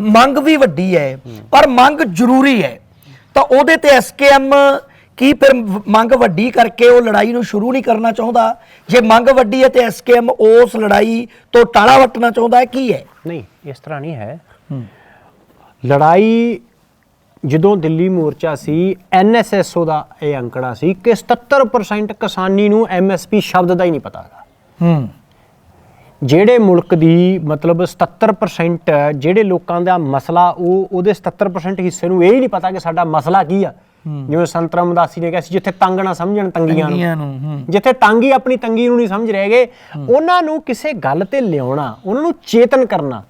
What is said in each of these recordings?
ਮੰਗ ਵੀ ਵੱਡੀ ਹੈ ਪਰ ਮੰਗ ਜ਼ਰੂਰੀ ਹੈ। ਤਾਂ ਉਹਦੇ ਤੇ ਐਸਕੇਐਮ ਕੀ ਫਿਰ ਮੰਗ ਵੱਡੀ ਕਰਕੇ ਉਹ ਲੜਾਈ ਨੂੰ ਸ਼ੁਰੂ ਨਹੀਂ ਕਰਨਾ ਚਾਹੁੰਦਾ? ਜੇ ਮੰਗ ਵੱਡੀ ਹੈ ਤੇ ਐਸਕੇਐਮ ਉਸ ਲੜਾਈ ਤੋਂ ਟਾਲਾ ਵੱਟਣਾ ਚਾਹੁੰਦਾ ਹੈ ਕੀ ਹੈ? ਨਹੀਂ ਇਸ ਤਰ੍ਹਾਂ ਨਹੀਂ ਹੈ। ਲੜਾਈ ਜਦੋਂ ਦਿੱਲੀ ਮੋਰਚਾ ਸੀ ਐਨਐਸਐਸਓ ਦਾ ਇਹ ਅੰਕੜਾ ਸੀ ਕਿ 77% ਕਿਸਾਨੀ ਨੂੰ ਐਮਐਸਪੀ ਸ਼ਬਦ ਦਾ ਹੀ ਨਹੀਂ ਪਤਾ ਹੈਗਾ। ਹੂੰ। ਜਿਹੜੇ ਮੁਲਕ ਦੀ ਮਤਲਬ 77% ਜਿਹੜੇ ਲੋਕਾਂ ਦਾ ਮਸਲਾ ਉਹ ਉਹਦੇ 77% ਹਿੱਸੇ ਨੂੰ ਇਹ ਹੀ ਨਹੀਂ ਪਤਾ ਕਿ ਸਾਡਾ ਮਸਲਾ ਕੀ ਆ। ਜਿਵੇਂ ਸੰਤ ਰਾਮਦਾਸੀ ਨੇ ਕਿਹਾ ਸੀ ਜਿੱਥੇ ਤੰਗ ਨਾ ਸਮਝਣ ਤੰਗੀਆਂ ਨੂੰ। ਜਿੱਥੇ ਤੰਗੀ ਆਪਣੀ ਤੰਗੀ ਨੂੰ ਨਹੀਂ ਸਮਝ ਰਹੇਗੇ ਉਹਨਾਂ ਨੂੰ ਕਿਸੇ ਗੱਲ ਤੇ ਲਿਆਉਣਾ ਉਹਨਾਂ ਨੂੰ ਚੇਤਨ ਕਰਨਾ।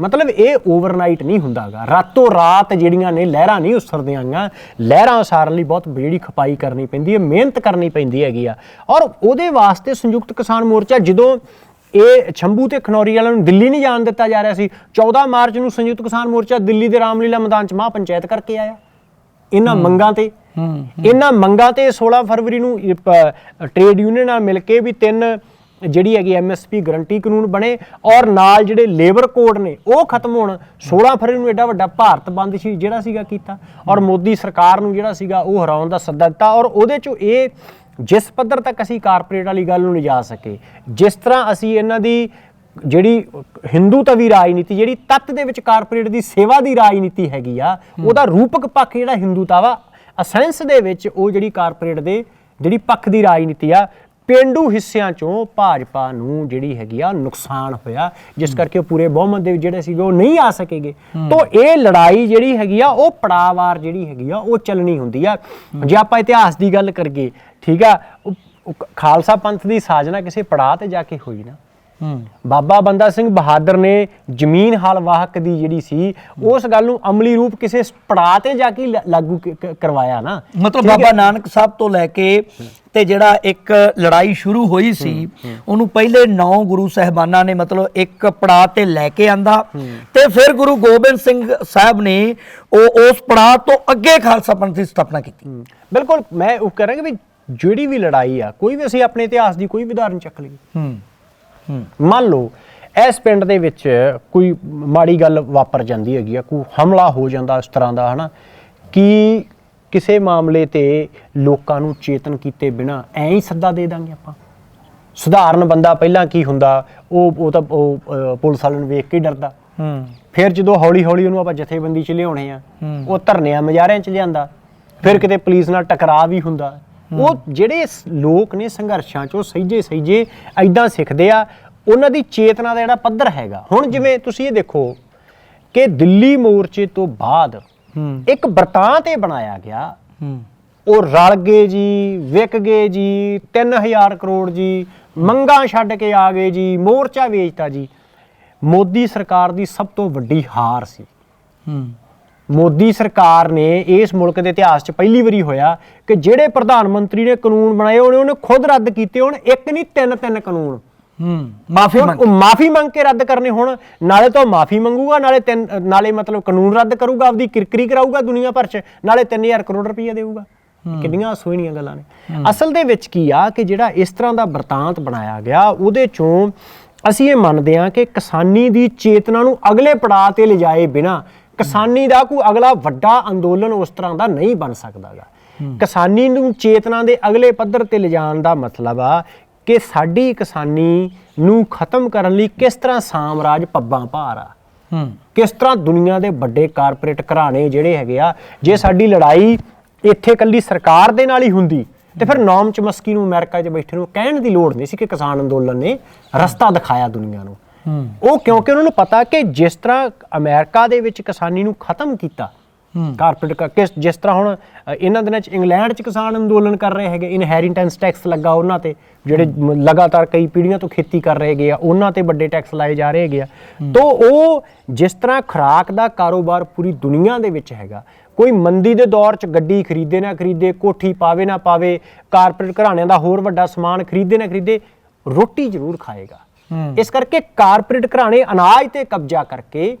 ਮਤਲਬ ਇਹ ਓਵਰਨਾਈਟ ਨਹੀਂ ਹੁੰਦਾਗਾ ਰਾਤੋਂ ਰਾਤ ਜਿਹੜੀਆਂ ਨੇ ਲਹਿਰਾਂ ਨਹੀਂ ਉਸਰਦੀਆਂ ਆਂਗਾ ਲਹਿਰਾਂ ਉਸਾਰਨ ਲਈ ਬਹੁਤ ਜਿਹੜੀ ਖਪਾਈ ਕਰਨੀ ਪੈਂਦੀ ਹੈ ਮਿਹਨਤ ਕਰਨੀ ਪੈਂਦੀ ਹੈਗੀ ਆ। ਔਰ ਉਹਦੇ ਵਾਸਤੇ ਸੰਯੁਕਤ ਕਿਸਾਨ ਮੋਰਚਾ ਜਦੋਂ ਇਹ ਛੰਬੂ ਤੇ ਖਨੌਰੀ ਵਾਲਿਆਂ ਨੂੰ ਦਿੱਲੀ ਨਹੀਂ ਜਾਣ ਦਿੱਤਾ ਜਾ ਰਿਹਾ ਸੀ। 14 ਮਾਰਚ ਨੂੰ ਸੰਯੁਕਤ ਕਿਸਾਨ ਮੋਰਚਾ ਦਿੱਲੀ ਦੇ ਰਾਮਲੀਲਾ ਮੈਦਾਨ 'ਚ ਮਹਾ ਪੰਚਾਇਤ ਕਰਕੇ ਆਇਆ। ਇਹਨਾਂ ਮੰਗਾਂ ਤੇ। ਇਹਨਾਂ ਮੰਗਾਂ ਤੇ 16 ਫਰਵਰੀ ਨੂੰ ਟ੍ਰੇਡ ਯੂਨੀਅਨ ਨਾਲ ਮਿਲ ਕੇ ਵੀ ਤਿੰਨ ਜਿਹੜੀ ਹੈਗੀ ਐਮਐਸਪੀ ਗਰੰਟੀ ਕਾਨੂੰਨ ਬਣੇ ਔਰ ਨਾਲ ਜਿਹੜੇ ਲੇਬਰ ਕੋਡ ਨੇ ਉਹ ਖਤਮ ਹੋਣ। 16 ਫਰਵਰੀ ਨੂੰ ਐਡਾ ਵੱਡਾ ਭਾਰਤ ਬੰਦ ਸੀ ਜਿਹੜਾ ਸੀਗਾ ਕੀਤਾ। ਔਰ ਮੋਦੀ ਸਰਕਾਰ ਨੂੰ ਜਿਹੜਾ ਸੀਗਾ ਉਹ ਹਰਾਉਣ ਦਾ ਸੱਦਾ ਦਿੱਤਾ ਔਰ ਉਹਦੇ ਚੋਂ ਇਹ ਜਿਸ ਪੱਧਰ ਤੱਕ ਅਸੀਂ ਕਾਰਪੋਰੇਟ ਵਾਲੀ ਗੱਲ ਨੂੰ ਨਹੀਂ ਜਾ ਸਕੇ ਜਿਸ ਤਰ੍ਹਾਂ ਅਸੀਂ ਇਹਨਾਂ ਦੀ ਜਿਹੜੀ ਹਿੰਦੂ ਤਵੀ ਰਾਜਨੀਤੀ ਜਿਹੜੀ ਤੱਤ ਦੇ ਵਿੱਚ ਕਾਰਪੋਰੇਟ ਦੀ ਸੇਵਾ ਦੀ ਰਾਜਨੀਤੀ ਹੈਗੀ ਆ ਉਹਦਾ ਰੂਪਕ ਪੱਖ ਜਿਹੜਾ ਹਿੰਦੂਤਾ ਵਾ ਅਸੈਂਸ ਦੇ ਵਿੱਚ ਉਹ ਜਿਹੜੀ ਕਾਰਪੋਰੇਟ ਦੇ ਜਿਹੜੀ ਪੱਖ ਦੀ ਰਾਜਨੀਤੀ ਆ ਪਿੰਡੂ ਹਿੱਸਿਆਂ ਚੋਂ ਭਾਜਪਾ ਨੂੰ ਜਿਹੜੀ ਹੈਗੀ ਆ ਨੁਕਸਾਨ ਹੋਇਆ ਜਿਸ ਕਰਕੇ ਉਹ ਪੂਰੇ ਬਹੁਮਤ ਦੇ ਜਿਹੜੇ ਸੀਗੇ ਉਹ ਨਹੀਂ ਆ ਸਕੇਗੇ। ਤੋਂ ਇਹ ਲੜਾਈ ਜਿਹੜੀ ਹੈਗੀ ਆ ਉਹ ਪੜਾਵਾਰ ਜਿਹੜੀ ਹੈਗੀ ਆ ਉਹ ਚੱਲਣੀ ਹੁੰਦੀ ਆ। ਜੇ ਆਪਾਂ ਇਤਿਹਾਸ ਦੀ ਗੱਲ ਕਰੀਏ ਠੀਕ ਆ? ਖਾਲਸਾ ਪੰਥ ਦੀ ਸਾਜਨਾ ਕਿਸੇ ਪੜਾਅ ਤੇ ਜਾ ਕੇ ਹੋਈ ਨਾ। ਹੂੰ। ਬਾਬਾ ਬੰਦਾ ਸਿੰਘ ਬਹਾਦਰ ਨੇ ਜ਼ਮੀਨ ਹਲ ਵਾਹਕ ਦੀ ਜਿਹੜੀ ਸੀ ਉਸ ਗੱਲ ਨੂੰ ਅਮਲੀ ਰੂਪ ਕਿਸੇ ਪੜਾਅ ਤੇ ਜਾ ਕੇ ਲਾਗੂ ਕਰਵਾਇਆ ਨਾ। ਮਤਲਬ ਬਾਬਾ ਨਾਨਕ ਸਾਹਿਬ ਤੋਂ ਲੈ ਕੇ ਤੇ ਜਿਹੜਾ ਇੱਕ ਲੜਾਈ ਸ਼ੁਰੂ ਹੋਈ ਸੀ ਉਹਨੂੰ ਪਹਿਲੇ ਨੌ ਗੁਰੂ ਸਹਿਬਾਨਾਂ ਨੇ ਮਤਲਬ ਇੱਕ ਪੜਾਅ ਤੇ ਲੈ ਕੇ ਆਂਦਾ ਤੇ ਫਿਰ ਗੁਰੂ ਗੋਬਿੰਦ ਸਿੰਘ ਸਾਹਿਬ ਨੇ ਉਹ ਉਸ ਪੜਾਅ ਤੋਂ ਅੱਗੇ ਖਾਲਸਾ ਪੰਥ ਦੀ ਸਥਾਪਨਾ ਕੀਤੀ। ਬਿਲਕੁਲ ਮੈਂ ਉਹ ਕਰਾਂਗਾ ਵੀ ਜਿਹੜੀ ਵੀ ਲੜਾਈ ਆ ਕੋਈ ਵੀ ਅਸੀਂ ਆਪਣੇ ਇਤਿਹਾਸ ਦੀ ਕੋਈ ਵੀ ਉਦਾਹਰਨ ਚੱਕ ਲਈਏ। ਹੂੰ ਹੂੰ। ਮੰਨ ਲਓ ਇਸ ਪਿੰਡ ਦੇ ਵਿੱਚ ਕੋਈ ਮਾੜੀ ਗੱਲ ਵਾਪਰ ਜਾਂਦੀ ਹੈਗੀ ਆ ਕੋਈ ਹਮਲਾ ਹੋ ਜਾਂਦਾ ਇਸ ਤਰ੍ਹਾਂ ਦਾ ਹਨਾ? ਕਿ ਕਿਸੇ ਮਾਮਲੇ ਤੇ ਲੋਕਾਂ ਨੂੰ ਚੇਤਨ ਕੀਤੇ ਬਿਨਾ ਐਂ ਹੀ ਸੱਦਾ ਦੇ ਦਾਂਗੇ ਆਪਾਂ? ਸਧਾਰਨ ਬੰਦਾ ਪਹਿਲਾਂ ਕੀ ਹੁੰਦਾ? ਉਹ ਉਹ ਤਾਂ ਉਹ ਪੁਲਿਸ ਵਾਲਿਆਂ ਨੂੰ ਵੇਖ ਕੇ ਡਰਦਾ। ਹੂੰ। ਫਿਰ ਜਦੋਂ ਹੌਲੀ ਹੌਲੀ ਉਹਨੂੰ ਆਪਾਂ ਜਥੇਬੰਦੀ ਚ ਲਿਆਉਣੇ ਆ। ਉਹ ਧਰਨਿਆਂ ਮਜਾਰਿਆਂ ਚ ਲਿਆਂਦਾ। ਫਿਰ ਕਿਤੇ ਪੁਲਿਸ ਨਾਲ ਟਕਰਾਅ ਵੀ ਹੁੰਦਾ। ਉਹ ਜਿਹੜੇ ਲੋਕ ਨੇ ਸੰਘਰਸ਼ਾਂ ਚੋਂ ਸਹੀਜੇ ਸਹੀਜੇ ਐਦਾਂ ਸਿੱਖਦੇ ਆ ਉਹਨਾਂ ਦੀ ਚੇਤਨਾ ਦਾ ਜਿਹੜਾ ਪੱਧਰ ਹੈਗਾ। ਹੁਣ ਜਿਵੇਂ ਤੁਸੀਂ ਇਹ ਦੇਖੋ ਕਿ ਦਿੱਲੀ ਮੋਰਚੇ ਤੋਂ ਬਾਅਦ ਇੱਕ ਬਰਤਾਂਤ ਇਹ ਬਣਾਇਆ ਗਿਆ। ਉਹ ਰਲ ਗਏ ਜੀ ਵਿਕ ਗਏ ਜੀ 3000 ਕਰੋੜ ਜੀ ਮੰਗਾਂ ਛੱਡ ਕੇ ਆ ਗਏ ਜੀ ਮੋਰਚਾ ਵੇਚਤਾ ਜੀ। ਮੋਦੀ ਸਰਕਾਰ ਦੀ ਸਭ ਤੋਂ ਵੱਡੀ ਹਾਰ ਸੀ। ਹੂੰ। ਮੋਦੀ ਸਰਕਾਰ ਨੇ ਇਸ ਮੁਲਕ ਦੇ ਇਤਿਹਾਸ 'ਚ ਪਹਿਲੀ ਵਾਰੀ ਹੋਇਆ ਕਿ ਜਿਹੜੇ ਪ੍ਰਧਾਨ ਮੰਤਰੀ ਨੇ ਕਾਨੂੰਨ ਬਣਾਏ ਉਹਨੇ ਉਹਨੇ ਖੁਦ ਰੱਦ ਕੀਤੇ ਹੁਣ ਇੱਕ ਨਹੀਂ ਤਿੰਨ ਤਿੰਨ ਕਾਨੂੰਨ। ਹੂੰ ਮਾਫੀ ਮੰਗ ਉਹ ਮਾਫੀ ਮੰਗ ਕੇ ਰੱਦ ਕਰਨੇ ਹੁਣ ਨਾਲੇ ਤਾਂ ਮਾਫੀ ਮੰਗੂਗਾ ਨਾਲੇ ਤਿੰਨ ਨਾਲੇ ਮਤਲਬ ਕਾਨੂੰਨ ਰੱਦ ਕਰੂਗਾ ਆਪਦੀ ਕਿਰਕਰੀ ਕਰਾਊਗਾ ਦੁਨੀਆ ਭਰ 'ਚ ਨਾਲੇ 3000 ਕਰੋੜ ਰੁਪਈਆ ਦੇਊਗਾ। ਕਿੰਨੀਆਂ ਸੋਹਣੀਆਂ ਗੱਲਾਂ ਨੇ। ਅਸਲ ਦੇ ਵਿੱਚ ਕੀ ਆ ਕਿ ਜਿਹੜਾ ਇਸ ਤਰ੍ਹਾਂ ਦਾ ਵਰਤਾਂਤ ਬਣਾਇਆ ਗਿਆ ਉਹਦੇ ਚੋਂ ਅਸੀਂ ਇਹ ਮੰਨਦੇ ਹਾਂ ਕਿ ਕਿਸਾਨੀ ਦੀ ਚੇਤਨਾ ਨੂੰ ਅਗਲੇ ਪੜਾਅ ਤੇ ਲਿਜਾਏ ਬਿਨਾ ਕਿਸਾਨੀ ਦਾ ਕੋਈ ਅਗਲਾ ਵੱਡਾ ਅੰਦੋਲਨ ਉਸ ਤਰ੍ਹਾਂ ਦਾ ਨਹੀਂ ਬਣ ਸਕਦਾਗਾ। ਕਿਸਾਨੀ ਨੂੰ ਚੇਤਨਾ ਦੇ ਅਗਲੇ ਪੱਧਰ ਤੇ ਲਿਜਾਣ ਦਾ ਮਤਲਬ ਆ ਕਿ ਸਾਡੀ ਕਿਸਾਨੀ ਨੂੰ ਖਤਮ ਕਰਨ ਲਈ ਕਿਸ ਤਰ੍ਹਾਂ ਸਾਮਰਾਜ ਪੱਬਾਂ ਭਾਰ ਆ। ਕਿਸ ਤਰ੍ਹਾਂ ਦੁਨੀਆ ਦੇ ਵੱਡੇ ਕਾਰਪੋਰੇਟ ਘਰਾਣੇ ਜਿਹੜੇ ਹੈਗੇ ਆ ਜੇ ਸਾਡੀ ਲੜਾਈ ਇੱਥੇ ਕੱਲੀ ਸਰਕਾਰ ਦੇ ਨਾਲ ਹੀ ਹੁੰਦੀ ਤੇ ਫਿਰ ਨੌਮ ਚਮਸਕੀ ਨੂੰ ਅਮਰੀਕਾ 'ਚ ਬੈਠੇ ਨੂੰ ਕਹਿਣ ਦੀ ਲੋੜ ਨਹੀਂ ਸੀ ਕਿ ਕਿਸਾਨ ਅੰਦੋਲਨ ਨੇ ਰਸਤਾ ਦਿਖਾਇਆ ਦੁਨੀਆ ਨੂੰ। ਉਹ ਕਿਉਂਕਿ ਉਹਨਾਂ ਨੂੰ ਪਤਾ ਕਿ ਜਿਸ ਤਰ੍ਹਾਂ ਅਮਰੀਕਾ ਦੇ ਵਿੱਚ ਕਿਸਾਨੀ ਨੂੰ ਖਤਮ ਕੀਤਾ। ਕਾਰਪੋਰੇਟ ਕ- ਕਿਸ ਜਿਸ ਤਰ੍ਹਾਂ ਹੁਣ ਇਹਨਾਂ ਦਿਨਾਂ 'ਚ ਇੰਗਲੈਂਡ 'ਚ ਕਿਸਾਨ ਅੰਦੋਲਨ ਕਰ ਰਹੇ ਹੈਗੇ ਇਨਹੈਰੀਟੈਂਸ ਟੈਕਸ ਲੱਗਾ ਉਹਨਾਂ ਤੇ ਜਿਹੜੇ ਲਗਾਤਾਰ ਕਈ ਪੀੜ੍ਹੀਆਂ ਤੋਂ ਖੇਤੀ ਕਰ ਰਹੇ ਹੈਗੇ ਆ ਉਹਨਾਂ ਤੇ ਵੱਡੇ ਟੈਕਸ ਲਾਏ ਜਾ ਰਹੇ ਹੈਗੇ ਆ ਤੋਂ ਉਹ ਜਿਸ ਤਰ੍ਹਾਂ ਖੁਰਾਕ ਦਾ ਕਾਰੋਬਾਰ ਪੂਰੀ ਦੁਨੀਆ ਦੇ ਵਿੱਚ ਹੈਗਾ ਕੋਈ ਮੰਦੀ ਦੇ ਦੌਰ 'ਚ ਗੱਡੀ ਖਰੀਦੇ ਨਾ ਖਰੀਦੇ ਕੋਠੀ ਪਾਵੇ ਨਾ ਪਾਵੇ ਕਾਰਪੋਰੇਟ ਘਰਾਣਿਆਂ ਦਾ ਹੋਰ ਵੱਡਾ ਸਮਾਨ ਖਰੀਦੇ ਨਾ ਖਰੀਦੇ ਰੋਟੀ ਜ਼ਰੂਰ ਖਾਏਗਾ। ਇਸ ਕਰਕੇ ਕਾਰਪੋਰੇਟ ਘਰਾਣੇ ਅਨਾਜ ਤੇ ਕਬਜ਼ਾ ਕਰਕੇ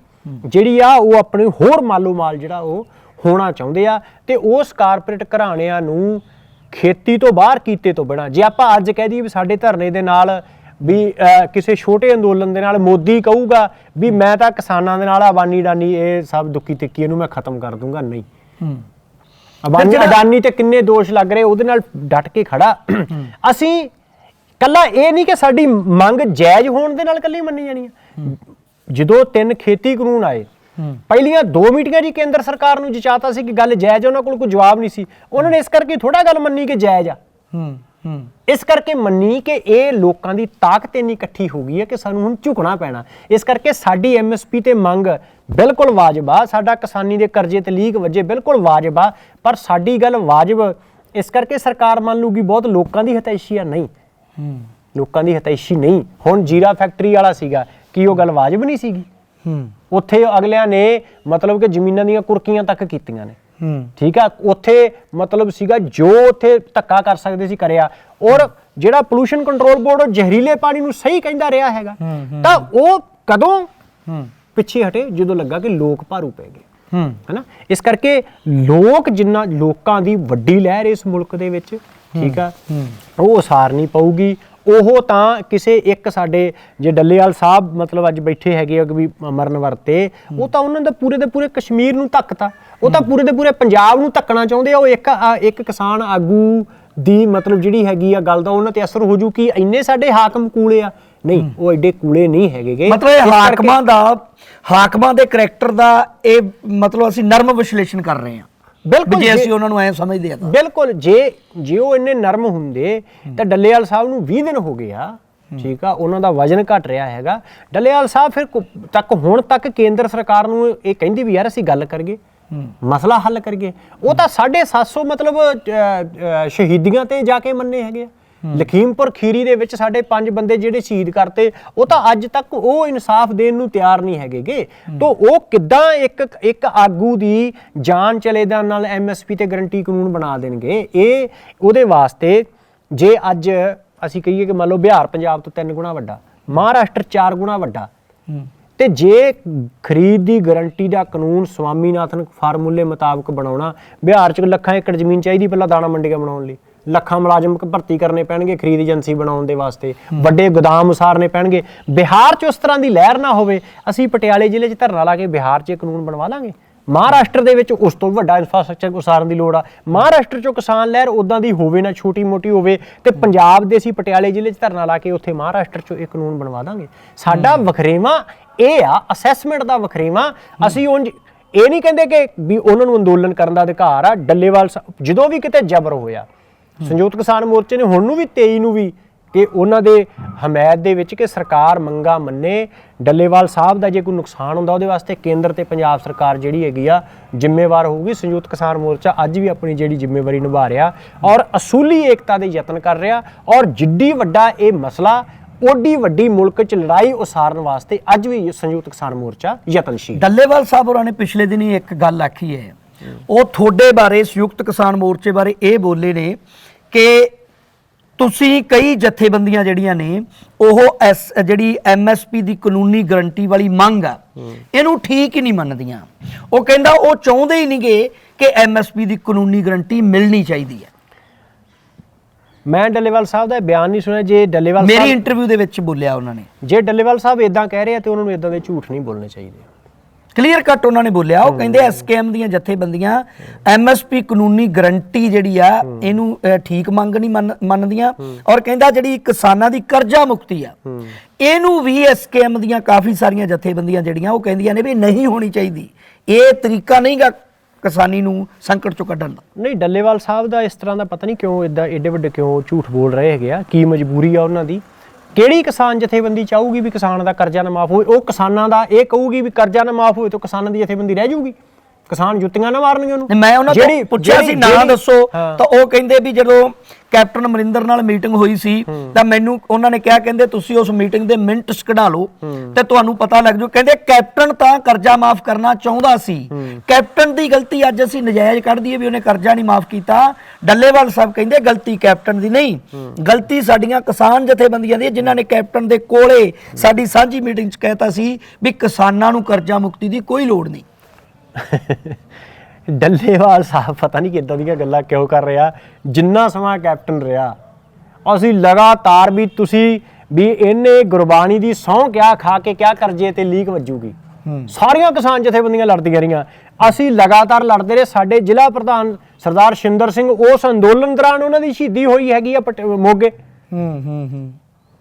ਜਿਹੜੀ ਆ ਉਹ ਆਪਣੇ ਹੋਰ ਮਾਲੋ ਮਾਲ ਜਿਹੜਾ ਉਹ ਹੋਣਾ ਚਾਹੁੰਦੇ ਆ ਤੇ ਉਸ ਕਾਰਪੋਰੇਟ ਘਰਾਣਿਆਂ ਨੂੰ ਖੇਤੀ ਤੋਂ ਬਾਹਰ ਕੀਤੇ ਤੋਂ ਬਿਨਾਂ ਜੇ ਆਪਾਂ ਅੱਜ ਕਹਿ ਦਈਏ ਵੀ ਸਾਡੇ ਧਰਨੇ ਦੇ ਨਾਲ ਵੀ ਕਿਸੇ ਛੋਟੇ ਅੰਦੋਲਨ ਦੇ ਨਾਲ ਮੋਦੀ ਕਹੂਗਾ ਵੀ ਮੈਂ ਤਾਂ ਕਿਸਾਨਾਂ ਦੇ ਨਾਲ ਅਬਾਨੀ ਡਾਨੀ ਇਹ ਸਭ ਦੁੱਕੀ ਤਿੱਕੀ ਇਹਨੂੰ ਮੈਂ ਖਤਮ ਕਰ ਦੂੰਗਾ ਨਹੀਂ। ਅਬਾਨੀ ਅਡਾਨੀ ਤੇ ਕਿੰਨੇ ਦੋਸ਼ ਲੱਗ ਰਹੇ ਉਹਦੇ ਨਾਲ ਡਟ ਕੇ ਖੜਾ। ਅਸੀਂ ਕੱਲਾ ਇਹ ਨਹੀਂ ਕਿ ਸਾਡੀ ਮੰਗ ਜਾਇਜ਼ ਹੋਣ ਦੇ ਨਾਲ ਕੱਲੀ ਮੰਨੀ ਜਾਣੀ ਹੈ ਜਦੋਂ ਤਿੰਨ ਖੇਤੀ ਕਾਨੂੰਨ ਆਏ ਪਹਿਲੀਆਂ ਦੋ ਮੀਟਿੰਗਾਂ ਜੀ ਕੇਂਦਰ ਸਰਕਾਰ ਨੂੰ ਜਿਚਾਤਾ ਸੀ ਕਿ ਗੱਲ ਜਾਇਜ਼ ਉਹਨਾਂ ਕੋਲ ਕੋਈ ਜਵਾਬ ਨਹੀਂ ਸੀ। ਉਹਨਾਂ ਨੇ ਇਸ ਕਰਕੇ ਥੋੜਾ ਗੱਲ ਮੰਨੀ ਕਿ ਜਾਇਜ਼ ਆ। ਇਸ ਕਰਕੇ ਮੰਨੀ ਕਿ ਇਹ ਲੋਕਾਂ ਦੀ ਤਾਕਤ ਇੰਨੀ ਇਕੱਠੀ ਹੋ ਗਈ ਹੈ ਕਿ ਸਾਨੂੰ ਹੁਣ ਝੁਕਣਾ ਪੈਣਾ। ਇਸ ਕਰਕੇ ਸਾਡੀ ਐਮਐਸਪੀ ਤੇ ਮੰਗ ਬਿਲਕੁਲ ਵਾਜਬ ਆ। ਸਾਡਾ ਕਿਸਾਨੀ ਦੇ ਕਰਜ਼ੇ ਤੇ ਲੀਕ ਵਜੇ ਬਿਲਕੁਲ ਵਾਜਬ ਆ। ਪਰ ਸਾਡੀ ਗੱਲ ਵਾਜਬ ਇਸ ਕਰਕੇ ਸਰਕਾਰ ਮੰਨ ਲੂਗੀ ਬਹੁਤ ਲੋਕਾਂ ਦੀ ਹਤੈਸ਼ੀ ਆ ਨਹੀਂ। ਲੋਕਾਂ ਦੀ ਹਤੈਸ਼ੀ ਨਹੀਂ। ਹੁਣ ਜੀਰਾ ਫੈਕਟਰੀ ਵਾਲਾ ਸੀਗਾ। ਕੀ ਉਹ ਗੱਲ ਵਾਜਬ ਨਹੀਂ ਸੀਗੀ? ਹੂੰ। ਉੱਥੇ ਅਗਲਿਆਂ ਨੇ ਮਤਲਬ ਕਿ ਜ਼ਮੀਨਾਂ ਦੀਆਂ ਕੁਰਕੀਆਂ ਤੱਕ ਕੀਤੀਆਂ ਨੇ। ਹੂੰ। ਠੀਕ ਆ? ਉੱਥੇ ਮਤਲਬ ਸੀਗਾ ਜੋ ਉੱਥੇ ਧੱਕਾ ਕਰ ਸਕਦੇ ਸੀ ਕਰਿਆ। ਔਰ ਜਿਹੜਾ ਪੋਲੂਸ਼ਨ ਕੰਟਰੋਲ ਬੋਰਡ ਉਹ ਜ਼ਹਿਰੀਲੇ ਪਾਣੀ ਨੂੰ ਸਹੀ ਕਹਿੰਦਾ ਰਿਹਾ ਹੈਗਾ। ਤਾਂ ਉਹ ਕਦੋਂ ਹੂੰ। ਪਿੱਛੇ ਹਟੇ? ਜਦੋਂ ਲੱਗਾ ਕਿ ਲੋਕ ਭਾਰੂ ਪੈ ਗਏ। ਹੂੰ। ਹੈਨਾ? ਇਸ ਕਰਕੇ ਲੋਕ ਜਿੰਨਾ ਲੋਕਾਂ ਦੀ ਵੱਡੀ ਲਹਿਰ ਇਸ ਮੁਲਕ ਦੇ ਵਿੱਚ ਠੀਕ ਆ? ਉਹ ਉਸਾਰਨੀ ਪਊਗੀ। ਉਹ ਤਾਂ ਕਿਸੇ ਇੱਕ ਸਾਡੇ ਜੇ ਡੱਲੇਵਾਲ ਸਾਹਿਬ ਮਤਲਬ ਅੱਜ ਬੈਠੇ ਹੈਗੇ ਆ ਕਿ ਵੀ ਮਰਨ ਵਰਤੇ ਉਹ ਤਾਂ ਉਹਨਾਂ ਦਾ ਪੂਰੇ ਦੇ ਪੂਰੇ ਕਸ਼ਮੀਰ ਨੂੰ ਧੱਕਤਾ। ਉਹ ਤਾਂ ਪੂਰੇ ਦੇ ਪੂਰੇ ਪੰਜਾਬ ਨੂੰ ਧੱਕਣਾ ਚਾਹੁੰਦੇ ਆ। ਉਹ ਇੱਕ ਇੱਕ ਕਿਸਾਨ ਆਗੂ ਦੀ ਮਤਲਬ ਜਿਹੜੀ ਹੈਗੀ ਆ ਗੱਲ ਦਾ ਉਹਨਾਂ ਤੇ ਅਸਰ ਹੋ ਜੂ ਕਿ ਇੰਨੇ ਸਾਡੇ ਹਾਕਮ ਕੂਲੇ ਆ। ਨਹੀਂ ਉਹ ਐਡੇ ਕੂਲੇ ਨਹੀਂ ਹੈਗੇਗੇ। ਮਤਲਬ ਇਹ ਹਾਕਮਾਂ ਦਾ ਹਾਕਮਾਂ ਦੇ ਕਰੈਕਟਰ ਦਾ ਇਹ ਮਤਲਬ ਅਸੀਂ ਨਰਮ ਵਿਸ਼ਲੇਸ਼ਣ ਕਰ ਰਹੇ ਹਾਂ ਬਿਲਕੁਲ ਜੇ ਅਸੀਂ ਉਹਨਾਂ ਨੂੰ ਐ ਸਮਝਦੇ ਆ ਤਾਂ। ਬਿਲਕੁਲ ਜੇ ਜੇ ਉਹ ਇੰਨੇ ਨਰਮ ਹੁੰਦੇ ਤਾਂ ਡੱਲੇਵਾਲ ਸਾਹਿਬ ਨੂੰ 20 ਦਿਨ ਹੋ ਗਏ ਆ। ਠੀਕ ਆ ਉਹਨਾਂ ਦਾ ਵਜਨ ਘਟ ਰਿਹਾ ਹੈਗਾ। ਡੱਲੇਵਾਲ ਸਾਹਿਬ ਫਿਰ ਤੱਕ ਹੁਣ ਤੱਕ ਕੇਂਦਰ ਸਰਕਾਰ ਨੂੰ ਇਹ ਕਹਿੰਦੀ ਵੀ ਯਾਰ ਅਸੀਂ ਗੱਲ ਕਰੀਏ ਮਸਲਾ ਹੱਲ ਕਰੀਏ। ਉਹ ਤਾਂ 750 ਮਤਲਬ ਸ਼ਹੀਦੀਆਂ ਤੇ ਜਾ ਕੇ ਮੰਨੇ ਹੈਗੇ ਆ। ਲਖੀਮਪੁਰ ਖੀਰੀ ਦੇ ਵਿੱਚ ਸਾਡੇ ਪੰਜ ਬੰਦੇ ਜਿਹੜੇ ਸ਼ਹੀਦ ਕਰਤੇ ਉਹ ਤਾਂ ਅੱਜ ਤੱਕ ਉਹ ਇਨਸਾਫ ਦੇਣ ਨੂੰ ਤਿਆਰ ਨਹੀਂ ਹੈਗੇਗੇ। ਤੋਂ ਉਹ ਕਿੱਦਾਂ ਇੱਕ ਇੱਕ ਆਗੂ ਦੀ ਜਾਨ ਚਲੇ ਦਾ ਨਾਲ ਐਮਐਸਪੀ ਤੇ ਗਰੰਟੀ ਕਾਨੂੰਨ ਬਣਾ ਦੇਣਗੇ ਇਹ ਉਹਦੇ ਵਾਸਤੇ ਜੇ ਅੱਜ ਅਸੀਂ ਕਹੀਏ ਕਿ ਮੰਨ ਲਓ ਬਿਹਾਰ ਪੰਜਾਬ ਤੋਂ ਤਿੰਨ ਗੁਣਾ ਵੱਡਾ ਮਹਾਰਾਸ਼ਟਰ ਚਾਰ ਗੁਣਾ ਵੱਡਾ ਤੇ ਜੇ ਖਰੀਦ ਦੀ ਗਾਰੰਟੀ ਦਾ ਕਾਨੂੰਨ ਸਵਾਮੀਨਾਥਨ ਫਾਰਮੂਲੇ ਮੁਤਾਬਕ ਬਣਾਉਣਾ ਬਿਹਾਰ ਚ ਲੱਖਾਂ ਏਕੜ ਜ਼ਮੀਨ ਚਾਹੀਦੀ ਪਹਿਲਾਂ ਦਾਣਾ ਮੰਡੀਆਂ ਬਣਾਉਣ ਲਈ। ਲੱਖਾਂ ਮੁਲਾਜ਼ਮ ਭਰਤੀ ਕਰਨੇ ਪੈਣਗੇ ਖਰੀਦ ਏਜੰਸੀ ਬਣਾਉਣ ਦੇ ਵਾਸਤੇ। ਵੱਡੇ ਗੋਦਾਮ ਉਸਾਰਨੇ ਪੈਣਗੇ। ਬਿਹਾਰ ਚ ਉਸ ਤਰ੍ਹਾਂ ਦੀ ਲਹਿਰ ਨਾ ਹੋਵੇ। ਅਸੀਂ ਪਟਿਆਲੇ ਜ਼ਿਲ੍ਹੇ 'ਚ ਧਰਨਾ ਲਾ ਕੇ ਬਿਹਾਰ 'ਚ ਇਹ ਕਾਨੂੰਨ ਬਣਵਾ ਲਾਂਗੇ। ਮਹਾਰਾਸ਼ਟਰ ਦੇ ਵਿੱਚ ਉਸ ਤੋਂ ਵੱਡਾ ਇਨਫਰਾਸਟ੍ਰਕਚਰ ਉਸਾਰਨ ਦੀ ਲੋੜ ਆ। ਮਹਾਰਾਸ਼ਟਰ 'ਚੋਂ ਕਿਸਾਨ ਲਹਿਰ ਉਦਾਂ ਦੀ ਹੋਵੇ ਨਾ ਛੋਟੀ ਮੋਟੀ ਹੋਵੇ ਤੇ ਪੰਜਾਬ ਦੇ ਅਸੀਂ ਪਟਿਆਲੇ ਜ਼ਿਲ੍ਹੇ 'ਚ ਧਰਨਾ ਲਾ ਕੇ ਉੱਥੇ ਮਹਾਰਾਸ਼ਟਰ 'ਚੋਂ ਇਹ ਕਾਨੂੰਨ ਬਣਵਾ ਦਾਂਗੇ। ਸਾਡਾ ਵਖਰੇਵਾ ਇਹ ਆ ਅਸੈਸਮੈਂਟ ਦਾ ਵਖਰੇਵਾ। ਅਸੀਂ ਉਂਝ ਇਹ ਨਹੀਂ ਕਹਿੰਦੇ ਕਿ ਵੀ ਉਹਨਾਂ ਨੂੰ ਅੰਦੋਲਨ ਕਰਨ ਦਾ ਅਧਿਕਾਰ ਆ। ਡੱਲੇਵਾਲ ਜਦੋਂ ਵੀ ਕਿਤੇ ਜ਼ਬਰ ਹੋਇਆ ਸੰਯੁਕਤ ਕਿਸਾਨ ਮੋਰਚੇ ਨੇ ਹੁਣ ਨੂੰ ਵੀ 23 ਨੂੰ ਵੀ ਕਿ ਉਹਨਾਂ ਦੇ ਹਮਾਇਤ ਦੇ ਵਿੱਚ ਕਿ ਸਰਕਾਰ ਮੰਗਾ ਮੰਨੇ। ਡੱਲੇਵਾਲ ਸਾਹਿਬ ਦਾ ਜੇ ਕੋਈ ਨੁਕਸਾਨ ਹੁੰਦਾ ਉਹਦੇ ਵਾਸਤੇ ਕੇਂਦਰ ਤੇ ਪੰਜਾਬ ਸਰਕਾਰ ਜਿਹੜੀ ਹੈਗੀ ਆ ਜ਼ਿੰਮੇਵਾਰ ਹੋਊਗੀ। ਸੰਯੁਕਤ ਕਿਸਾਨ ਮੋਰਚਾ ਅੱਜ ਵੀ ਆਪਣੀ ਜਿਹੜੀ ਜ਼ਿੰਮੇਵਾਰੀ ਨਿਭਾ ਰਿਹਾ ਔਰ ਅਸੂਲੀ ਏਕਤਾ ਦੇ ਯਤਨ ਕਰ ਰਿਹਾ ਔਰ ਜਿੱਡੀ ਵੱਡਾ ਇਹ ਮਸਲਾ, ਓਡੀ ਵੱਡੀ ਮੁਲਕ 'ਚ ਲੜਾਈ ਉਸਾਰਨ ਵਾਸਤੇ ਅੱਜ ਵੀ ਸੰਯੁਕਤ ਕਿਸਾਨ ਮੋਰਚਾ ਯਤਨਸ਼ੀਲ। ਡੱਲੇਵਾਲ ਸਾਹਿਬ ਹੋਰਾਂ ਨੇ ਪਿਛਲੇ ਦਿਨੀ ਇੱਕ ਗੱਲ ਆਖੀ ਹੈ। ਉਹ ਤੁਹਾਡੇ ਬਾਰੇ ਸੰਯੁਕਤ ਕਿਸਾਨ ਮੋਰਚੇ ਬਾਰੇ ਇਹ ਬੋਲੇ ਨੇ ਕਿ ਤੁਸੀਂ ਕਈ ਜਥੇਬੰਦੀਆਂ ਜਿਹੜੀਆਂ ਨੇ ਉਹ ਐਸ ਜਿਹੜੀ ਐਮਐਸਪੀ ਦੀ ਕਾਨੂੰਨੀ ਗਾਰੰਟੀ ਵਾਲੀ ਮੰਗ ਆ ਇਹਨੂੰ ਠੀਕ ਹੀ ਨਹੀਂ ਮੰਨਦੀਆਂ। ਉਹ ਕਹਿੰਦਾ ਉਹ ਚਾਹੁੰਦੇ ਹੀ ਨਹੀਂਗੇ ਕਿ ਐਮਐਸਪੀ ਦੀ ਕਾਨੂੰਨੀ ਗਾਰੰਟੀ ਮਿਲਣੀ ਚਾਹੀਦੀ ਹੈ। ਮੈਂ ਡੱਲੇਵਾਲ ਸਾਹਿਬ ਦਾ ਬਿਆਨ ਨਹੀਂ ਸੁਣਿਆ ਜੇ ਡੱਲੇਵਾਲ ਮੇਰੀ ਸਾਹਿਬ ਇੰਟਰਵਿਊ ਦੇ ਵਿੱਚ ਬੋਲਿਆ ਉਹਨਾਂ ਨੇ। ਜੇ ਡੱਲੇਵਾਲ ਸਾਹਿਬ ਇਦਾਂ ਕਹਿ ਰਹੇ ਆ ਤੇ ਉਹਨਾਂ ਨੂੰ ਇਦਾਂ ਦੇ ਝੂਠ ਨਹੀਂ ਬੋਲਣੇ ਚਾਹੀਦੇ। ਕਲੀਅਰ ਕੱਟ ਉਹਨਾਂ ਨੇ ਬੋਲਿਆ। ਉਹ ਕਹਿੰਦੇ ਐਸਕੇਐਮ ਦੀਆਂ ਜਥੇਬੰਦੀਆਂ ਐਮਐਸਪੀ ਕਾਨੂੰਨੀ ਗਰੰਟੀ ਜਿਹੜੀ ਆ ਇਹਨੂੰ ਠੀਕ ਮੰਗ ਨਹੀਂ ਮੰਨ- ਮੰਨਦੀਆਂ। ਔਰ ਕਹਿੰਦਾ ਜਿਹੜੀ ਕਿਸਾਨਾਂ ਦੀ ਕਰਜ਼ਾ ਮੁਕਤੀ ਆ ਇਹਨੂੰ ਵੀ ਐਸਕੇਐਮ ਦੀਆਂ ਕਾਫੀ ਸਾਰੀਆਂ ਜਥੇਬੰਦੀਆਂ ਜਿਹੜੀਆਂ ਉਹ ਕਹਿੰਦੀਆਂ ਨੇ ਵੀ ਨਹੀਂ ਹੋਣੀ ਚਾਹੀਦੀ। ਇਹ ਤਰੀਕਾ ਨਹੀਂਗਾ ਕਿਸਾਨੀ ਨੂੰ ਸੰਕਟ ਚੋਂ ਕੱਢਣ ਦਾ। ਨਹੀਂ ਡੱਲੇਵਾਲ ਸਾਹਿਬ ਦਾ ਇਸ ਤਰ੍ਹਾਂ ਦਾ ਪਤਾ ਨਹੀਂ ਕਿਉਂ ਇਦਾਂ ਏਡੇ ਵੱਡੇ ਕਿਉਂ ਝੂਠ ਬੋਲ ਰਹੇ ਹੈਗੇ ਆ? ਕੀ ਮਜਬੂਰੀ ਆ ਉਹਨਾਂ ਦੀ? ਕਿਹੜੀ ਕਿਸਾਨ ਜਥੇਬੰਦੀ ਚਾਹੂਗੀ ਵੀ ਕਿਸਾਨ ਦਾ ਕਰਜ਼ਾ ਨਾ ਮਾਫ ਹੋਵੇ? ਉਹ ਕਿਸਾਨਾਂ ਦਾ ਇਹ ਕਹੂਗੀ ਵੀ ਕਰਜ਼ਾ ਨਾ ਮਾਫ ਹੋਵੇ ਤਾਂ ਕਿਸਾਨਾਂ ਦੀ ਜਥੇਬੰਦੀ ਰਹਿ ਜਾਊਗੀ। ਕਿਸਾਨ ਜੁੱਤੀਆਂ ਨਾ ਮਾਰਨਗੇ ਉਹਨੂੰ। ਮੈਂ ਉਹਨਾਂ ਤੋਂ ਪੁੱਛਿਆ ਸੀ ਨਾਂ ਦੱਸੋ। ਤਾਂ ਉਹ ਕਹਿੰਦੇ ਵੀ ਜਦੋਂ ਕੈਪਟਨ ਅਮਰਿੰਦਰ ਨਾਲ ਮੀਟਿੰਗ ਹੋਈ ਸੀ ਤਾਂ ਮੈਨੂੰ ਉਹਨਾਂ ਨੇ ਕਿਹਾ ਕਹਿੰਦੇ ਤੁਸੀਂ ਉਸ ਮੀਟਿੰਗ ਦੇ ਮਿੰਟਸ ਕਢਾ ਲਓ ਤੇ ਤੁਹਾਨੂੰ ਪਤਾ ਲੱਗ ਜਾਊ। ਕਹਿੰਦੇ ਕੈਪਟਨ ਤਾਂ ਕਰਜ਼ਾ ਮਾਫ ਕਰਨਾ ਚਾਹੁੰਦਾ ਸੀ। ਕੈਪਟਨ ਦੀ ਗਲਤੀ ਅੱਜ ਅਸੀਂ ਨਜਾਇਜ਼ ਕੱਢ ਦਈਏ ਵੀ ਉਹਨੇ ਕਰਜ਼ਾ ਨਹੀਂ ਮਾਫ ਕੀਤਾ। ਡੱਲੇਵਾਲ ਸਾਹਿਬ ਕਹਿੰਦੇ ਗਲਤੀ ਕੈਪਟਨ ਦੀ ਨਹੀਂ। ਗਲਤੀ ਸਾਡੀਆਂ ਕਿਸਾਨ ਜਥੇਬੰਦੀਆਂ ਦੀ ਜਿਨ੍ਹਾਂ ਨੇ ਕੈਪਟਨ ਦੇ ਕੋਲੇ ਸਾਡੀ ਸਾਂਝੀ ਮੀਟਿੰਗ 'ਚ ਕਹਿਤਾ ਸੀ ਵੀ ਕਿਸਾਨਾਂ ਨੂੰ ਕਰਜ਼ਾ ਮੁਕਤੀ ਦੀ ਕੋਈ ਲੋੜ ਨਹੀਂ। ਡੱਲੇਵਾਲ ਸਾਹਿਬ ਪਤਾ ਨਹੀਂ ਕਿੱਦਾਂ ਦੀਆਂ ਗੱਲਾਂ ਕਿਉਂ ਕਰ ਰਿਹਾ ਜਿੰਨਾ ਸਮਾਂ ਕੈਪਟਨ ਰਿਹਾ ਅਸੀਂ ਲਗਾਤਾਰ ਵੀ ਤੁਸੀਂ ਵੀ ਇਹਨੇ ਗੁਰਬਾਣੀ ਦੀ ਸਹੁੰ ਕਿਆ ਖਾ ਕੇ ਕਿਆ ਕਰਜੇ ਤੇ ਲੀਕ ਵੱਜੂਗੀ। ਸਾਰੀਆਂ ਕਿਸਾਨ ਜਥੇਬੰਦੀਆਂ ਲੜਦੀਆਂ ਰਹੀਆਂ। ਅਸੀਂ ਲਗਾਤਾਰ ਲੜਦੇ ਰਹੇ। ਸਾਡੇ ਜ਼ਿਲ੍ਹਾ ਪ੍ਰਧਾਨ ਸਰਦਾਰ ਸ਼ਿੰਦਰ ਸਿੰਘ ਉਸ ਅੰਦੋਲਨ ਦੌਰਾਨ ਉਹਨਾਂ ਦੀ ਸ਼ਹੀਦੀ ਹੋਈ ਹੈਗੀ ਆ ਮੋਗੇ। ਹੂੰ ਹੂੰ ਹੂੰ।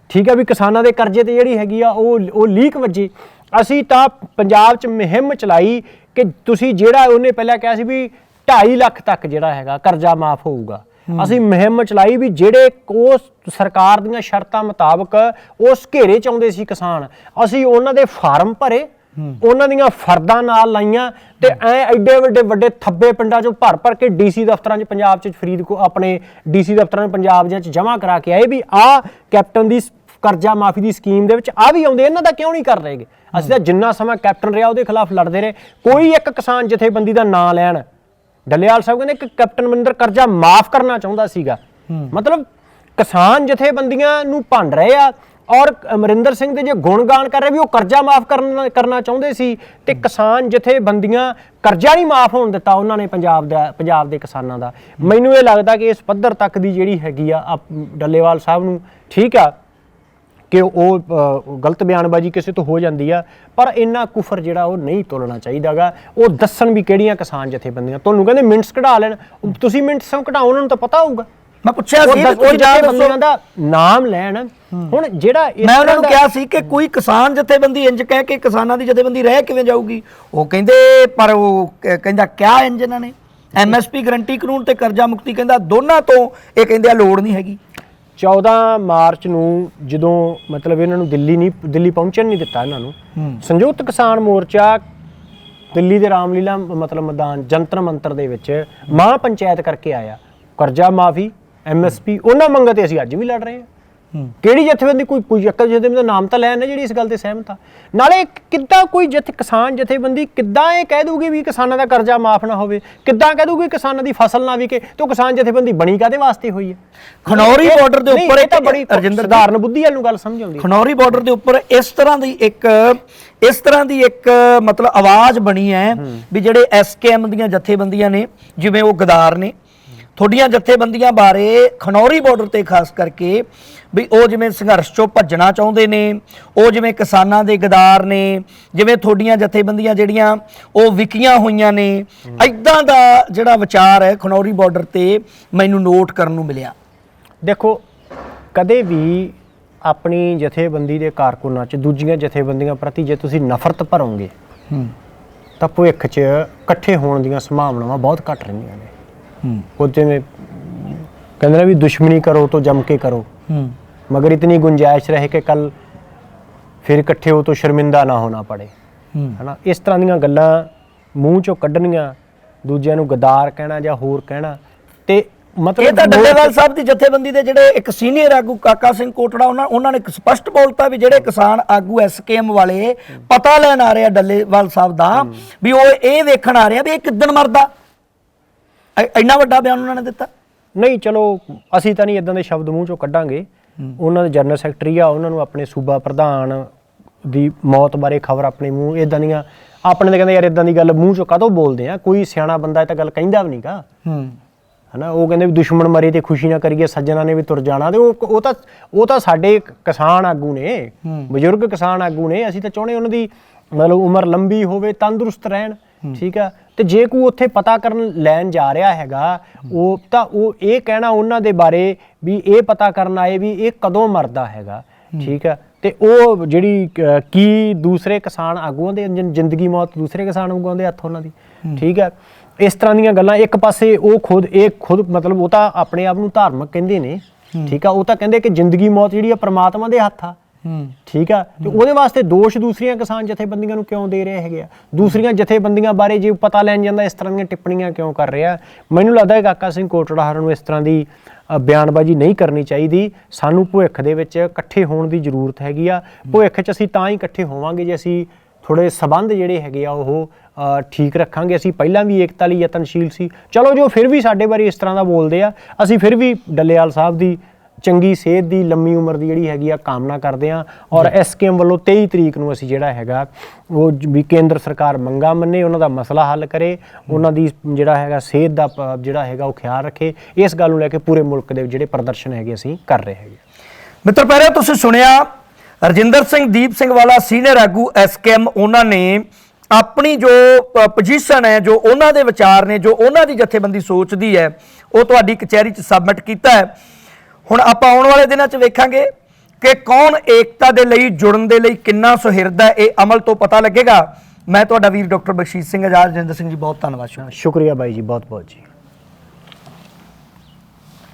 ਠੀਕ ਹੈ ਵੀ ਕਿਸਾਨਾਂ ਦੇ ਕਰਜ਼ੇ ਤੇ ਜਿਹੜੀ ਹੈਗੀ ਆ ਉਹ ਉਹ ਲੀਕ ਵੱਜੀ। ਅਸੀਂ ਤਾਂ ਪੰਜਾਬ 'ਚ ਮੁਹਿੰਮ ਚਲਾਈ ਕਿ ਤੁਸੀਂ ਜਿਹੜਾ ਉਹਨੇ ਪਹਿਲਾਂ ਕਿਹਾ ਸੀ ਵੀ 2.5 ਲੱਖ ਤੱਕ ਜਿਹੜਾ ਹੈਗਾ ਕਰਜ਼ਾ ਮਾਫ ਹੋਊਗਾ। ਅਸੀਂ ਮੁਹਿੰਮ ਚਲਾਈ ਵੀ ਜਿਹੜੇ ਉਸ ਸਰਕਾਰ ਦੀਆਂ ਸ਼ਰਤਾਂ ਮੁਤਾਬਕ ਉਸ ਘੇਰੇ ਚ ਆਉਂਦੇ ਸੀ ਕਿਸਾਨ ਅਸੀਂ ਉਹਨਾਂ ਦੇ ਫਾਰਮ ਭਰੇ ਉਹਨਾਂ ਦੀਆਂ ਫਰਦਾਂ ਨਾਲ ਲਾਈਆਂ ਤੇ ਐ ਐਡੇ ਵੱਡੇ ਵੱਡੇ ਥੱਬੇ ਪਿੰਡਾਂ ਚੋਂ ਭਰ ਭਰ ਕੇ ਡੀਸੀ ਦਫ਼ਤਰਾਂ 'ਚ ਪੰਜਾਬ 'ਚ ਫਰੀਦਕੋ ਆਪਣੇ ਡੀਸੀ ਦਫ਼ਤਰਾਂ 'ਚ ਪੰਜਾਬ 'ਚ ਜਮ੍ਹਾਂ ਕਰਾ ਕੇ ਆਏ ਵੀ ਆ ਕੈਪਟਨ ਦੀ ਕਰਜ਼ਾ ਮਾਫੀ ਦੀ ਸਕੀਮ ਦੇ ਵਿੱਚ ਆ ਵੀ ਆਉਂਦੇ ਇਹਨਾਂ ਦਾ ਕਿਉਂ ਨਹੀਂ ਕਰ ਰਹੇਗੇ ਅਸੀਂ ਤਾਂ ਜਿੰਨਾ ਸਮਾਂ ਕੈਪਟਨ ਰਿਹਾ ਉਹਦੇ ਖਿਲਾਫ ਲੜਦੇ ਰਹੇ। ਕੋਈ ਇੱਕ ਕਿਸਾਨ ਜਥੇਬੰਦੀ ਦਾ ਨਾਂ ਲੈਣ ਡੱਲੇਵਾਲ ਸਾਹਿਬ ਕਹਿੰਦੇ ਕਿ ਕੈਪਟਨ ਮਨਿੰਦਰ ਕਰਜ਼ਾ ਮਾਫ ਕਰਨਾ ਚਾਹੁੰਦਾ ਸੀਗਾ। ਮਤਲਬ ਕਿਸਾਨ ਜਥੇਬੰਦੀਆਂ ਨੂੰ ਭੰਡ ਰਹੇ ਆ ਔਰ ਅਮਰਿੰਦਰ ਸਿੰਘ ਦੇ ਜੇ ਗੁਣਗਾਨ ਕਰ ਰਹੇ ਵੀ ਉਹ ਕਰਜ਼ਾ ਮਾਫ ਕਰਨਾ ਕਰਨਾ ਚਾਹੁੰਦੇ ਸੀ ਤੇ ਕਿਸਾਨ ਜਥੇਬੰਦੀਆਂ ਕਰਜ਼ਾ ਨਹੀਂ ਮਾਫ ਹੋਣ ਦਿੱਤਾ ਉਹਨਾਂ ਨੇ ਪੰਜਾਬ ਦਾ ਪੰਜਾਬ ਦੇ ਕਿਸਾਨਾਂ ਦਾ। ਮੈਨੂੰ ਇਹ ਲੱਗਦਾ ਕਿ ਇਸ ਪੱਧਰ ਤੱਕ ਦੀ ਜਿਹੜੀ ਹੈਗੀ ਆ ਡੱਲੇਵਾਲ ਸਾਹਿਬ ਨੂੰ ਠੀਕ ਆ। ਕਿ ਉਹ ਅ, ਗਲਤ ਬਿਆਨਬਾਜ਼ੀ ਕਿਸੇ ਤੋਂ ਹੋ ਜਾਂਦੀ ਆ ਪਰ ਇੰਨਾ ਕੁਫਰ ਜਿਹੜਾ ਉਹ ਨਹੀਂ ਤੋਲਣਾ ਚਾਹੀਦਾਗਾ। ਉਹ ਦੱਸਣ ਵੀ ਕਿਹੜੀਆਂ ਕਿਸਾਨ ਜਥੇਬੰਦੀਆਂ। ਤੁਹਾਨੂੰ ਕਹਿੰਦੇ ਮਿੰਟਸ ਕਢਾ ਲੈਣ। ਉਹ ਤੁਸੀਂ ਮਿੰਟਸ ਕਢਾਓ ਉਹਨਾਂ ਨੂੰ ਤਾਂ ਪਤਾ ਹੋਊਗਾ। ਮੈਂ ਪੁੱਛਿਆ ਉਹ ਸੀ ਦੱਸ- ਉਹ ਜਾਂ ਦੱਸੋ। ਦਾ ਨਾਮ ਲੈਣ। ਹੁਣ ਜਿਹੜਾ ਇਸ ਮੈਂ ਉਹਨਾਂ ਤਰ੍ਹਾਂ ਨੂੰ ਦਾ- ਕਿਹਾ ਸੀ ਕਿ ਕੋਈ ਕਿਸਾਨ ਜਥੇਬੰਦੀ ਇੰਜ ਕਹਿ ਕੇ ਕਿਸਾਨਾਂ ਦੀ ਜਥੇਬੰਦੀ ਰਹਿ ਕਿਵੇਂ ਜਾਊਗੀ? ਉਹ ਕਹਿੰਦੇ ਪਰ ਉਹ ਕ- ਕਹਿੰਦਾ ਕਿਆ ਇੰਜ ਇਹਨਾਂ ਨੇ? ਐਮਐਸਪੀ ਗਰੰਟੀ ਕਾਨੂੰਨ ਤੇ ਕਰਜ਼ਾ ਮੁਕਤੀ ਕਹਿੰਦਾ ਦੋਨਾਂ ਤੋਂ ਇਹ ਕਹਿੰਦੇ ਆ ਲੋੜ ਨਹੀਂ ਹੈਗੀ। 14 ਮਾਰਚ ਨੂੰ ਜਦੋਂ ਮਤਲਬ ਇਹਨਾਂ ਨੂੰ ਦਿੱਲੀ ਨਹੀਂ ਦਿੱਲੀ ਪਹੁੰਚਣ ਨਹੀਂ ਦਿੱਤਾ ਇਹਨਾਂ ਨੂੰ ਸੰਯੁਕਤ ਕਿਸਾਨ ਮੋਰਚਾ ਦਿੱਲੀ ਦੇ ਰਾਮਲੀਲਾ ਮਤਲਬ ਮੈਦਾਨ ਜੰਤਰ ਮੰਤਰ ਦੇ ਵਿੱਚ ਮਹਾਂ ਪੰਚਾਇਤ ਕਰਕੇ ਆਇਆ। ਕਰਜ਼ਾ ਮਾਫੀ ਐਮਐਸਪੀ ਉਹਨਾਂ ਮੰਗਾਂ ਤੇ ਅਸੀਂ ਅੱਜ ਵੀ ਲੜ ਰਹੇ ਹਾਂ। ਕਿਹੜੀ ਜਥੇਬੰਦੀ? ਕੋਈ ਕੋਈ ਇੱਕ ਜਥੇਬੰਦੀ ਦਾ ਨਾਮ ਤਾਂ ਲੈਣ ਨਾ ਜਿਹੜੀ ਇਸ ਗੱਲ ਤੇ ਸਹਿਮਤ ਆ। ਨਾਲੇ ਕਿੱਦਾਂ ਕੋਈ ਜਥੇ ਕਿਸਾਨ ਜਥੇਬੰਦੀ ਕਿੱਦਾਂ ਇਹ ਕਹਿ ਦੂਗੀ ਵੀ ਕਿਸਾਨਾਂ ਦਾ ਕਰਜ਼ਾ ਮਾਫ ਨਾ ਹੋਵੇ? ਕਿੱਦਾਂ ਕਹਿ ਦੂਗੀ ਕਿਸਾਨਾਂ ਦੀ ਫਸਲ ਨਾ ਵਿਕੇ? ਤੇ ਕਿਸਾਨ ਜਥੇਬੰਦੀ ਬਣੀ ਕਾਦੇ ਵਾਸਤੇ ਹੋਈ ਹੈ ਖਨੌਰੀ border ਦੇ ਉੱਪਰ ਇਹ ਤਾਂ ਬੜੀ ਰਜਿੰਦਰ ਸਧਾਰਨ ਬੁੱਧੀ ਵਾਲ ਨੂੰ ਗੱਲ ਸਮਝ ਆਉਂਦੀ ਹੈ। ਖਨੌਰੀ ਬਾਰਡਰ ਦੇ ਉੱਪਰ ਇਸ ਤਰ੍ਹਾਂ ਦੀ ਇੱਕ ਇਸ ਤਰ੍ਹਾਂ ਦੀ ਇੱਕ ਮਤਲਬ ਆਵਾਜ਼ ਬਣੀ ਹੈ ਵੀ ਜਿਹੜੇ ਐਸਕੇਐਮ ਦੀਆਂ ਜਥੇਬੰਦੀਆਂ ਨੇ ਜਿਵੇਂ ਉਹ ਗਦਾਰ ਨੇ ਤੁਹਾਡੀਆਂ ਜਥੇਬੰਦੀਆਂ ਬਾਰੇ ਖਨੌਰੀ ਬਾਰਡਰ ਤੇ ਖਾਸ ਕਰਕੇ ਵੀ ਉਹ ਜਿਵੇਂ ਸੰਘਰਸ਼ ਚੋਂ ਭੱਜਣਾ ਚਾਹੁੰਦੇ ਨੇ ਉਹ ਜਿਵੇਂ ਕਿਸਾਨਾਂ ਦੇ ਗਦਾਰ ਨੇ ਜਿਵੇਂ ਤੁਹਾਡੀਆਂ ਜਥੇਬੰਦੀਆਂ ਜਿਹੜੀਆਂ ਉਹ ਵਿਕੀਆਂ ਹੋਈਆਂ ਨੇ ਐਦਾਂ ਦਾ ਜਿਹੜਾ ਵਿਚਾਰ ਹੈ ਖਨੌਰੀ ਬਾਰਡਰ ਤੇ ਮੈਨੂੰ ਨੋਟ ਕਰਨ ਨੂੰ ਮਿਲਿਆ। ਦੇਖੋ ਕਦੇ ਵੀ ਆਪਣੀ ਜਥੇਬੰਦੀ ਦੇ ਕਾਰਕੁਨਾਂ 'ਚ ਦੂਜੀਆਂ ਜਥੇਬੰਦੀਆਂ ਪ੍ਰਤੀ ਜੇ ਤੁਸੀਂ ਨਫ਼ਰਤ ਭਰੋਗੇ ਤਾਂ ਭਵਿੱਖ 'ਚ ਇਕੱਠੇ ਹੋਣ ਦੀਆਂ ਸੰਭਾਵਨਾਵਾਂ ਬਹੁਤ ਘੱਟ ਰਹਿੰਦੀਆਂ ਨੇ। ਹੂੰ ਉਹ ਜਿਵੇਂ ਕਹਿੰਦੇ ਨੇ ਵੀ ਦੁਸ਼ਮਣੀ ਕਰੋ ਤਾਂ ਜਮ ਕੇ ਕਰੋ ਹੂੰ मगर इतनी गुंजाइश रहे कि कल ਫਿਰ ਇਕੱਠੇ ਹੋ ਤੋਂ ਸ਼ਰਮਿੰਦਾ ਨਾ ਹੋਣਾ ਪੜੇ ਹੂੰ ਹਨਾ ਇਸ ਤਰ੍ਹਾਂ ਦੀਆਂ ਗੱਲਾਂ ਮੂੰਹ ਚੋਂ ਕੱਢਣੀਆਂ ਦੂਜਿਆਂ ਨੂੰ ਗਦਾਰ ਕਹਿਣਾ ਜਾਂ ਹੋਰ ਕਹਿਣਾ ਤੇ ਮਤਲਬ ਇਹ ਤਾਂ ਡੱਲੇਵਾਲ ਸਾਹਿਬ ਦੀ ਜਥੇਬੰਦੀ ਦੇ ਜਿਹੜੇ ਇੱਕ ਸੀਨੀਅਰ ਆਗੂ ਕਾਕਾ ਸਿੰਘ ਕੋਟੜਾ ਉਹਨਾਂ ਉਹਨਾਂ ਨੇ ਇੱਕ ਸਪਸ਼ਟ ਬੋਲਤਾ ਵੀ ਜਿਹੜੇ ਕਿਸਾਨ ਆਗੂ ਐਸਕੇਐਮ ਵਾਲੇ ਪਤਾ ਲੈਣ ਆ ਰਹੇ ਆ ਡੱਲੇਵਾਲ ਸਾਹਿਬ ਦਾ ਵੀ ਉਹ ਇਹ ਵੇਖਣ ਆ ਰਹੇ ਆ ਵੀ ਇਹ ਕਿੱਦਣ ਮਰਦਾ ਐ- ਇੰਨਾ ਵੱਡਾ ਬਿਆਨ ਉਹਨਾਂ ਨੇ ਦਿੱਤਾ? ਨਹੀਂ ਚਲੋ ਅਸੀਂ ਤਾਂ ਨਹੀਂ ਇਦਾਂ ਦੇ ਸ਼ਬਦ ਮੂੰਹ ਚੋਂ ਕੱਢਾਂਗੇ। ਉਹਨਾਂ ਦੇ ਜਨਰਲ ਸੈਕਟਰੀ ਆ ਉਹਨਾਂ ਨੂੰ ਆਪਣੇ ਸੂਬਾ ਪ੍ਰਧਾਨ ਦੀ ਮੌਤ ਬਾਰੇ ਖਬਰ ਆਪਣੇ ਮੂੰਹ ਇਦਾਂ ਦੀਆਂ ਆਪਣੇ ਤਾਂ ਕਹਿੰਦੇ ਯਾਰ ਇਦਾਂ ਦੀ ਗੱਲ ਮੂੰਹ ਚੋਂ ਕਾਹਤੋਂ ਬੋਲਦੇ ਆ? ਕੋਈ ਸਿਆਣਾ ਬੰਦਾ ਇਹ ਤਾਂ ਗੱਲ ਕਹਿੰਦਾ ਵੀ ਨਹੀਂਗਾ ਹੂੰ। ਹਨਾ ਉਹ ਕਹਿੰਦੇ ਵੀ ਦੁਸ਼ਮਣ ਮਰੇ ਤੇ ਖੁਸ਼ੀ ਨਾ ਕਰੀਏ ਸੱਜਣਾ ਨੇ ਵੀ ਤੁਰ ਜਾਣਾ। ਤੇ ਉਹ ਉਹ ਤਾਂ ਉਹ ਤਾਂ ਸਾਡੇ ਕ- ਕਿਸਾਨ ਆਗੂ ਨੇ ਬਜ਼ੁਰਗ ਕਿਸਾਨ ਆਗੂ ਨੇ। ਅਸੀਂ ਤਾਂ ਚਾਹੁੰਦੇ ਉਹਨਾਂ ਦੀ ਮਤਲਬ ਉਮਰ ਲੰਬੀ ਹੋਵੇ ਤੰਦਰੁਸਤ ਰਹਿਣ। ਠੀਕ ਆ। ਤੇ ਜੇ ਕੋਈ ਉੱਥੇ ਪਤਾ ਕਰਨ ਲੈਣ ਜਾ ਰਿਹਾ ਹੈਗਾ ਉਹ ਤਾਂ ਉਹ ਇਹ ਕਹਿਣਾ ਉਹਨਾਂ ਦੇ ਬਾਰੇ ਵੀ ਇਹ ਪਤਾ ਕਰਨ ਆਏ ਵੀ ਇਹ ਕਦੋਂ ਮਰਦਾ ਹੈਗਾ ਠੀਕ ਆ ਤੇ ਉਹ ਜਿਹੜੀ ਕੀ ਦੂਸਰੇ ਕਿਸਾਨ ਆਗੂਆਂ ਦੇ ਜ਼ਿੰਦਗੀ ਮੌਤ ਦੂਸਰੇ ਕਿਸਾਨ ਆਗੂਆਂ ਦੇ ਹੱਥ ਉਹਨਾਂ ਦੀ ਠੀਕ ਆ ਇਸ ਤਰ੍ਹਾਂ ਦੀਆਂ ਗੱਲਾਂ ਇੱਕ ਪਾਸੇ ਉਹ ਖੁਦ ਇਹ ਖੁਦ ਮਤਲਬ ਉਹ ਤਾਂ ਆਪਣੇ ਆਪ ਨੂੰ ਧਾਰਮਿਕ ਕਹਿੰਦੇ ਨੇ ਠੀਕ ਆ ਉਹ ਤਾਂ ਕਹਿੰਦੇ ਕਿ ਜ਼ਿੰਦਗੀ ਮੌਤ ਜਿਹੜੀ ਆ ਪ੍ਰਮਾਤਮਾ ਦੇ ਹੱਥ ਆ। ਹੂੰ। ਠੀਕ ਆ? ਤੇ ਉਹਦੇ ਵਾਸਤੇ ਦੋਸ਼ ਦੂਸਰੀਆਂ ਕਿਸਾਨ ਜਥੇਬੰਦੀਆਂ ਨੂੰ ਕਿਉਂ ਦੇ ਰਹੇ ਹੈਗੇ ਆ? ਦੂਸਰੀਆਂ ਜਥੇਬੰਦੀਆਂ ਬਾਰੇ ਜੇ ਪਤਾ ਲੈਣ ਜਾਂਦਾ ਇਸ ਤਰ੍ਹਾਂ ਦੀਆਂ ਟਿੱਪਣੀਆਂ ਕਿਉਂ ਕਰ ਰਿਹਾ? ਮੈਨੂੰ ਲੱਗਦਾ ਹੈ ਕਾਕਾ ਸਿੰਘ ਕੋਟੜਾ ਹਰਨ ਨੂੰ ਇਸ ਤਰ੍ਹਾਂ ਦੀ ਬਿਆਨਬਾਜ਼ੀ ਨਹੀਂ ਕਰਨੀ ਚਾਹੀਦੀ। ਸਾਨੂੰ ਭਵਿੱਖ ਦੇ ਵਿੱਚ ਇਕੱਠੇ ਹੋਣ ਦੀ ਜ਼ਰੂਰਤ ਹੈਗੀ ਆ। ਭਵਿੱਖ 'ਚ ਅਸੀਂ ਤਾਂ ਹੀ ਇਕੱਠੇ ਹੋਵਾਂਗੇ ਜੇ ਅਸੀਂ ਥੋੜੇ ਸਬੰਧ ਜਿਹੜੇ ਹੈਗੇ ਆ ਉਹ ਠੀਕ ਰੱਖਾਂਗੇ। ਅਸੀਂ ਪਹਿਲਾਂ ਵੀ ਏਕਤਾ ਲਈ ਯਤਨਸ਼ੀਲ ਸੀ। ਚਲੋ ਜੋ ਫਿਰ ਵੀ ਸਾਡੇ ਬਾਰੇ ਇਸ ਤਰ੍ਹਾਂ ਦਾ ਬੋਲਦੇ ਆ ਅਸੀਂ ਫਿਰ ਵੀ ਡੱਲੇਵਾਲ ਸਾਹਿਬ ਦੀ ਚੰਗੀ ਸਿਹਤ ਦੀ ਲੰਮੀ ਉਮਰ ਦੀ ਜਿਹੜੀ ਹੈਗੀ ਆ ਕਾਮਨਾ ਕਰਦੇ ਆ ਔਰ ਐਸਕੇਐਮ ਵੱਲੋਂ 23 ਤਰੀਕ ਨੂੰ ਅਸੀਂ ਜਿਹੜਾ ਹੈਗਾ ਉਹ ਵੀ ਕੇਂਦਰ ਸਰਕਾਰ ਮੰਗਾ ਮੰਨੇ ਉਹਨਾਂ ਦਾ ਮਸਲਾ ਹੱਲ ਕਰੇ ਉਹਨਾਂ ਦੀ ਜਿਹੜਾ ਹੈਗਾ ਸਿਹਤ ਦਾ ਜਿਹੜਾ ਹੈਗਾ ਉਹ ਖਿਆਲ ਰੱਖੇ ਇਸ ਗੱਲ ਨੂੰ ਲੈ ਕੇ ਪੂਰੇ ਮੁਲਕ ਦੇ ਜਿਹੜੇ ਪ੍ਰਦਰਸ਼ਨ ਹੈਗੇ ਅਸੀਂ ਕਰ ਰਹੇ ਹੈਗੇ। ਮਿੱਤਰ ਪਿਆਰਿਓ ਤੁਸੀਂ ਸੁਣਿਆ ਰਜਿੰਦਰ ਸਿੰਘ ਦੀਪ ਸਿੰਘ ਵਾਲਾ ਸੀਨੀਅਰ ਆਗੂ ਐਸਕੇਐਮ ਉਹਨਾਂ ਨੇ ਆਪਣੀ ਜੋ ਪੋਜੀਸ਼ਨ ਹੈ ਜੋ ਉਹਨਾਂ ਦੇ ਵਿਚਾਰ ਨੇ ਜੋ ਉਹਨਾਂ ਦੀ ਜਥੇਬੰਦੀ ਸੋਚਦੀ ਹੈ ਉਹ ਤੁਹਾਡੀ ਕਚਹਿਰੀ 'ਚ ਸਬਮਿਟ ਕੀਤਾ ਹੈ। ਹੁਣ ਆਪਾਂ ਆਉਣ ਵਾਲੇ ਦਿਨਾਂ 'ਚ ਵੇਖਾਂਗੇ ਕਿ ਕੌਣ ਏਕਤਾ ਦੇ ਲਈ ਜੁੜਨ ਦੇ ਲਈ ਕਿੰਨਾ ਸੁਹਿਰਦ ਹੈ, ਇਹ ਅਮਲ ਤੋਂ ਪਤਾ ਲੱਗੇਗਾ। ਮੈਂ ਤੁਹਾਡਾ ਵੀਰ ਡਾਕਟਰ ਬਖਸ਼ੀਸ਼ ਸਿੰਘ, ਆਜ਼ਾਦ ਰਜਿੰਦਰ ਸਿੰਘ ਜੀ, ਬਹੁਤ ਧੰਨਵਾਦ, ਸ਼ੁਕਰੀਆ। ਬਾਈ ਜੀ ਬਹੁਤ ਬਹੁਤ ਜੀ।